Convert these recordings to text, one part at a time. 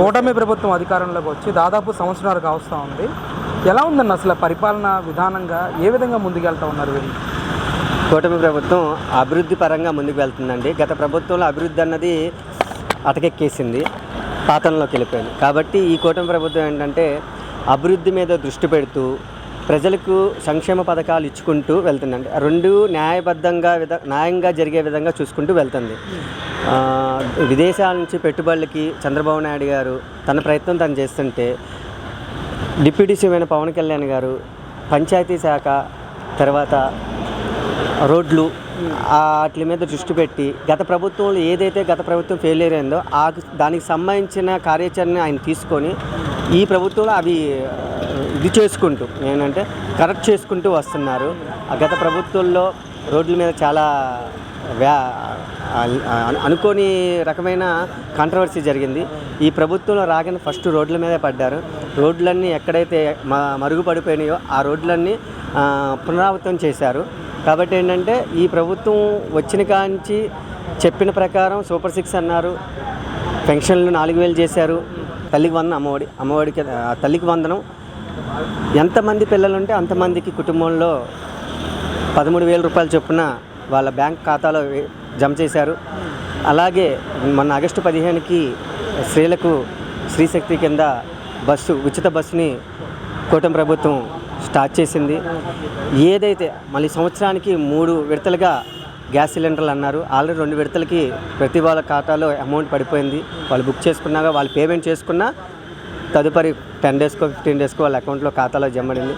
కూటమి ప్రభుత్వం అధికారంలోకి వచ్చి దాదాపు సంవత్సరాలు కావస్తూ ఉంది. ఎలా ఉందండి అసలు పరిపాలన విధానంగా ఏ విధంగా ముందుకెళ్తా ఉన్నారు వీళ్ళు? కూటమి ప్రభుత్వం అభివృద్ధి పరంగా ముందుకు వెళ్తుందండి. గత ప్రభుత్వంలో అభివృద్ధి అన్నది అటకెక్కేసింది. పాతంలోకి వెళ్ళిపోయింది. కాబట్టి ఈ కూటమి ప్రభుత్వం ఏంటంటే అభివృద్ధి మీద దృష్టి పెడుతూ ప్రజలకు సంక్షేమ పథకాలు ఇచ్చుకుంటూ వెళ్తుందండి. ఆ రెండు న్యాయబద్ధంగా విధ న్యాయంగా జరిగే విధంగా చూసుకుంటూ వెళ్తుంది. విదేశాల నుంచి పెట్టుబడులకి చంద్రబాబు నాయుడు గారు తన ప్రయత్నం తను చేస్తుంటే డిప్యూటీ సీఎం అయిన పవన్ కళ్యాణ్ గారు పంచాయతీ శాఖ తర్వాత రోడ్లు వాటి మీద దృష్టి పెట్టి గత ప్రభుత్వంలో ఏదైతే గత ప్రభుత్వం ఫెయిలియర్ అయిందో ఆ దానికి సంబంధించిన కార్యాచరణ ఆయన తీసుకొని ఈ ప్రభుత్వంలో అవి ఇది చేసుకుంటూ ఏంటంటే కరెక్ట్ చేసుకుంటూ వస్తున్నారు. ఆ గత ప్రభుత్వంలో రోడ్ల మీద చాలా అనుకోని రకమైన కాంట్రవర్సీ జరిగింది. ఈ ప్రభుత్వంలో రాగానే ఫస్ట్ రోడ్ల మీదే పడ్డారు. రోడ్లన్నీ ఎక్కడైతే మ మరుగుపడిపోయినాయో ఆ రోడ్లన్నీ పునరావృతం చేశారు. కాబట్టి ఏంటంటే ఈ ప్రభుత్వం వచ్చిన కాంచి చెప్పిన ప్రకారం సూపర్ సిక్స్ అన్నారు. పెన్షన్లు నాలుగు వేలు చేశారు. తల్లికి వందనం అమ్మఒడి అమ్మఒడికి తల్లికి వందనం. ఎంతమంది పిల్లలు ఉంటే అంతమందికి కుటుంబంలో పదమూడు వేల రూపాయలు చొప్పున వాళ్ళ బ్యాంక్ ఖాతాలో జమ చేశారు. అలాగే మొన్న ఆగస్టు పదిహేనుకి స్త్రీలకు స్త్రీశక్తి కింద బస్సు ఉచిత బస్సుని కూటమి ప్రభుత్వం స్టార్ట్ చేసింది. ఏదైతే మళ్ళీ సంవత్సరానికి మూడు విడతలుగా గ్యాస్ సిలిండర్లు అన్నారు. ఆల్రెడీ రెండు విడతలకి ప్రతి వాళ్ళ ఖాతాలో అమౌంట్ పడిపోయింది. వాళ్ళు బుక్ చేసుకున్నాక వాళ్ళు పేమెంట్ చేసుకున్నా తదుపరి టెన్ డేస్కో ఫిఫ్టీన్ డేస్కో వాళ్ళ అకౌంట్లో ఖాతాలో జమ్మడింది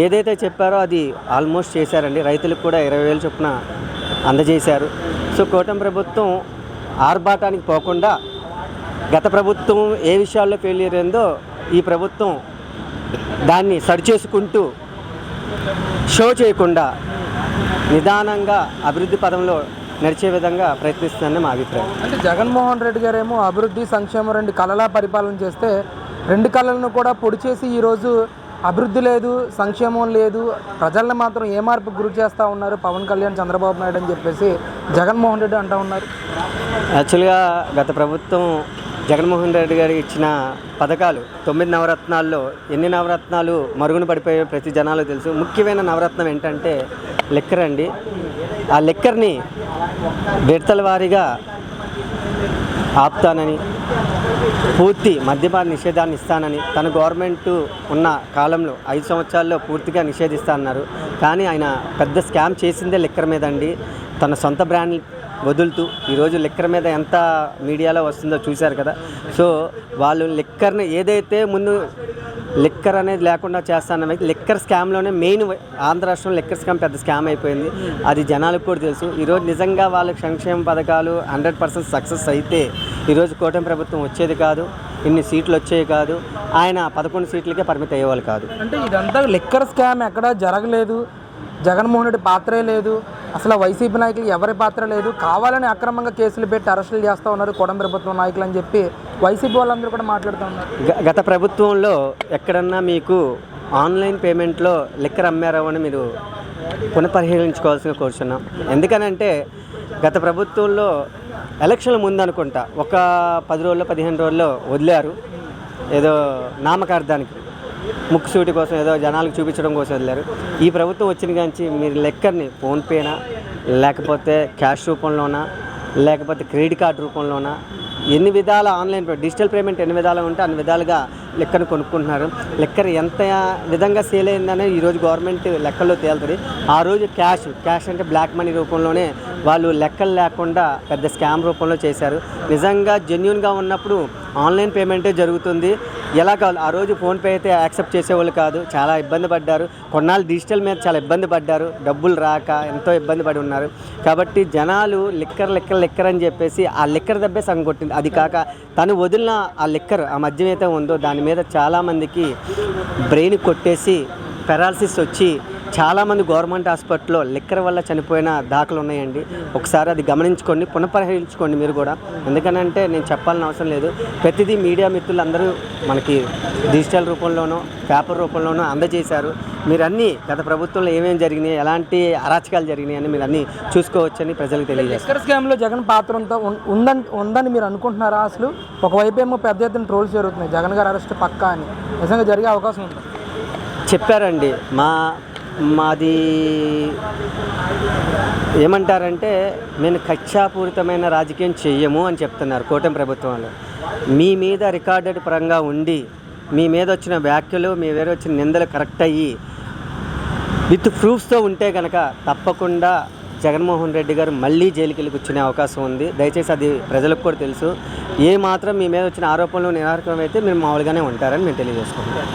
ఏదైతే చెప్పారో అది ఆల్మోస్ట్ చేశారండి. రైతులకు కూడా ఇరవై వేలు చొప్పున అందజేశారు. సో కూటమి ప్రభుత్వం ఆర్భాటానికి పోకుండా గత ప్రభుత్వం ఏ విషయాల్లో ఫెయిలియర్ అయిందో ఈ ప్రభుత్వం దాన్ని సరిచేసుకుంటూ షో చేయకుండా నిదానంగా అభివృద్ధి పదంలో నడిచే విధంగా ప్రయత్నిస్తుందని మా అభిప్రాయం. అంటే జగన్మోహన్ రెడ్డి గారేమో అభివృద్ధి సంక్షేమం రెండు కళలా పరిపాలన చేస్తే రెండు కళలను కూడా పొడి చేసి ఈరోజు అభివృద్ధి లేదు సంక్షేమం లేదు. ప్రజల్ని మాత్రం ఏ మార్పు గురి చేస్తూ ఉన్నారు? పవన్ కళ్యాణ్ చంద్రబాబు నాయుడు అని చెప్పేసి జగన్మోహన్ రెడ్డి అంటూ ఉన్నారు. యాక్చువల్గా గత ప్రభుత్వం జగన్మోహన్ రెడ్డి గారికి ఇచ్చిన పథకాలు తొమ్మిది నవరత్నాల్లో ఎన్ని నవరత్నాలు మరుగున పడిపోయే ప్రతి జనాలు తెలుసు. ముఖ్యమైన నవరత్నం ఏంటంటే లెక్కర్ అండి. ఆ లెక్కర్ని విడతల వారీగా ఆపుతానని పూర్తి మద్యపాన నిషేధాన్ని ఇస్తానని తన గవర్నమెంట్ ఉన్న కాలంలో ఐదు సంవత్సరాల్లో పూర్తిగా నిషేధిస్తానన్నారు. కానీ ఆయన పెద్ద స్కామ్ చేసిందే లెక్కర్ మీద అండి. తన సొంత బ్రాండ్ వదులుతూ ఈరోజు లెక్కర్ మీద ఎంత మీడియాలో వస్తుందో చూశారు కదా. సో వాళ్ళు లెక్కర్ని ఏదైతే ముందు లిక్కర్ అనేది లేకుండా చేస్తాను లిక్కర్ స్కామ్లోనే మెయిన్ ఆంధ్ర రాష్ట్రంలో లిక్కర్ స్కామ్ పెద్ద స్కామ్ అయిపోయింది. అది జనాలకు కూడా తెలుసు. ఈరోజు నిజంగా వాళ్ళకి సంక్షేమ పథకాలు హండ్రెడ్ పర్సెంట్ సక్సెస్ అయితే ఈరోజు కూటమి ప్రభుత్వం వచ్చేది కాదు. ఇన్ని సీట్లు వచ్చేవి కాదు. ఆయన పదకొండు సీట్లకే పరిమితి అయ్యేవాళ్ళు కాదు. అంటే ఇదంతా లిక్కర్ స్కామ్ ఎక్కడా జరగలేదు. జగన్మోహన్ రెడ్డి పాత్రే లేదు. అసలు వైసీపీ నాయకులు ఎవరి పాత్ర లేదు. కావాలని అక్రమంగా కేసులు పెట్టి అరెస్టులు చేస్తూ ఉన్నారు కూటమి ప్రభుత్వం నాయకులు అని చెప్పి వైసీపీ వాళ్ళందరూ కూడా మాట్లాడుతూ ఉన్నారు. గ- గత ప్రభుత్వంలో ఎక్కడన్నా మీకు ఆన్లైన్ పేమెంట్లో లిక్కర్ అమ్మారో అని మీరు పునఃపరిశీలించుకోవాల్సిన కోరుచున్నాం. ఎందుకనంటే గత ప్రభుత్వంలో ఎలక్షన్ల ముందు అనుకుంటా ఒక పది రోజుల్లో పదిహేను రోజుల్లో వదిలారు. ఏదో నామకార్థానికి. ముక్కుసూటి కోసం ఏదో జనాలకు చూపించడం కోసం వెళ్ళారు ఈ ప్రభుత్వం వచ్చిన కాంచి మీరు లెక్కర్ని ఫోన్పేనా లేకపోతే క్యాష్ రూపంలోనా లేకపోతే క్రెడిట్ కార్డు రూపంలోనా ఎన్ని విధాల ఆన్లైన్ డిజిటల్ పేమెంట్ ఎన్ని విధాలుగా ఉంటే అన్ని విధాలుగా లెక్కను కొనుక్కుంటున్నారు. లెక్కర్ ఎంత విధంగా సేల్ అయిందనే ఈరోజు గవర్నమెంట్ లెక్కల్లో తేలుతుంది. ఆ రోజు క్యాష్ క్యాష్ అంటే బ్లాక్ మనీ రూపంలోనే వాళ్ళు లెక్కలు లేకుండా పెద్ద స్కామ్ రూపంలో చేశారు. నిజంగా జెన్యున్గా ఉన్నప్పుడు ఆన్లైన్ పేమెంటే జరుగుతుంది. ఎలా కాదు ఆ రోజు ఫోన్పే అయితే యాక్సెప్ట్ చేసేవాళ్ళు కాదు. చాలా ఇబ్బంది పడ్డారు. కొన్నాళ్ళు డిజిటల్ మీద చాలా ఇబ్బంది పడ్డారు. డబ్బులు రాక ఎంతో ఇబ్బంది పడి ఉన్నారు. కాబట్టి జనాలు లిక్కర్ లిక్కర్ లిక్కర్ అని చెప్పేసి ఆ లిక్కర్ దెబ్బే సగం కొట్టింది. అది కాక తను వదిలిన ఆ లిక్కర్ ఆ మద్యం అయితే ఉందో దాని మీద చాలామందికి బ్రెయిన్ కొట్టేసి పెరాలసిస్ వచ్చి చాలామంది గవర్నమెంట్ హాస్పిటల్లో లిక్కర్ వల్ల చనిపోయిన దాఖలు ఉన్నాయండి. ఒకసారి అది గమనించుకోండి పునఃపరిశీలించుకోండి మీరు కూడా. ఎందుకనంటే నేను చెప్పాలని అవసరం లేదు. ప్రతిదీ మీడియా మిత్రులు అందరూ మనకి డిజిటల్ రూపంలోనూ పేపర్ రూపంలోనూ అందజేశారు. మీరు అన్నీ గత ప్రభుత్వంలో ఏమేమి జరిగినాయి ఎలాంటి అరాచకాలు జరిగినాయి అని మీరు అన్నీ చూసుకోవచ్చని ప్రజలకు తెలియజేస్తారు. స్కామ్లో జగన్ పాత్ర ఉందని ఉందని మీరు అనుకుంటున్నారా అసలు? ఒకవైపు ఏమో పెద్ద ఎత్తున ట్రోల్స్ జరుగుతున్నాయి జగన్ గారు అరెస్ట్ పక్కా అని. నిజంగా జరిగే అవకాశం ఉంది? చెప్పారండి. మా మాది ఏమంటారంటే మేము కక్షాపూరితమైన రాజకీయం చెయ్యము అని చెప్తున్నారు కూటమి ప్రభుత్వంలో. మీ మీద రికార్డెడ్ పరంగా ఉండి మీ మీద వచ్చిన వ్యాఖ్యలు మీ మీద వచ్చిన నిందలు కరెక్ట్ అయ్యి విత్ ప్రూఫ్స్తో ఉంటే కనుక తప్పకుండా జగన్మోహన్ రెడ్డి గారు మళ్ళీ జైలుకి వెళ్ళి కూర్చునే అవకాశం ఉంది. దయచేసి అది ప్రజలకు కూడా తెలుసు. ఏ మాత్రం మీ మీద వచ్చిన ఆరోపణలు నిరాకరణ అయితే మీరు మామూలుగానే ఉంటారని మేము తెలియజేసుకుంటాం